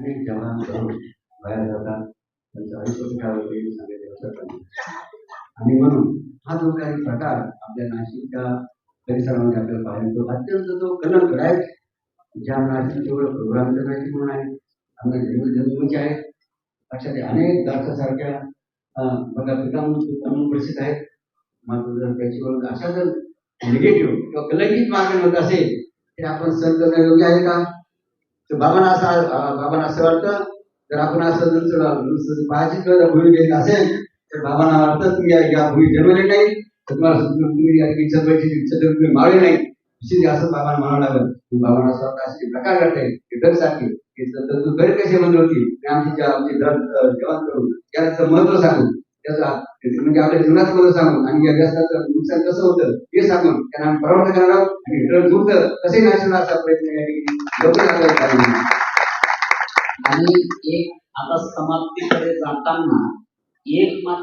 अनेक जवान बाहेर जातात त्यांचं आयुष्य कुठावरती सांगायचं असं पण आणि म्हणून हा जो काही प्रकार आपल्या नाशिकच्या परिसरामध्ये आपल्याला पाहायला मिळतो अत्यंत तो कलंक आहे. ज्या नाशिक तेवढं प्रोग्राम करायची म्हणून आहे आपल्या जन्मजन्मीचे आहेत अशा ते अनेक दासासारख्या अं, बघा पिकांना परिस्थित आहेत. मात्र जर त्याची ओळख अशा जर निगेटिव्ह किंवा कलंकित मार्गाने होत असेल तर आपण सर करणं आहे का? तर बाबांना असं अं, बाबांना असं वाटतं जर आपण असं जर नुसतं पाहायची जर भूमी घेत असेल तर बाबांना वाटतं तुम्ही या- भूमी जन्मले नाही तर तुम्हाला तुम्ही या इच्छा पाहिजे इच्छा जर तुम्ही मारले नाही. निश्चित असं बाबांना म्हणावं लागेल. बाबांना असं वाटतं असे प्रकार घडते की ड्रग सारखे की तर तू घरी कसे बंद होती आमची आमची ड्रग जेवण करून त्याचं महत्त्व सांगू म्हणजे आपल्या जीवनाचं महत्त्व सांगून आणि या व्यसनाचं नुकसान कसं होतं हे सांगून त्यांना आम्ही प्रवृत्त करणार आहोत आणि ड्रग दूर कसे नाशिक असा प्रयत्न या ठिकाणी आणि एक आता समाप्तीकडे जाताना एक मात्र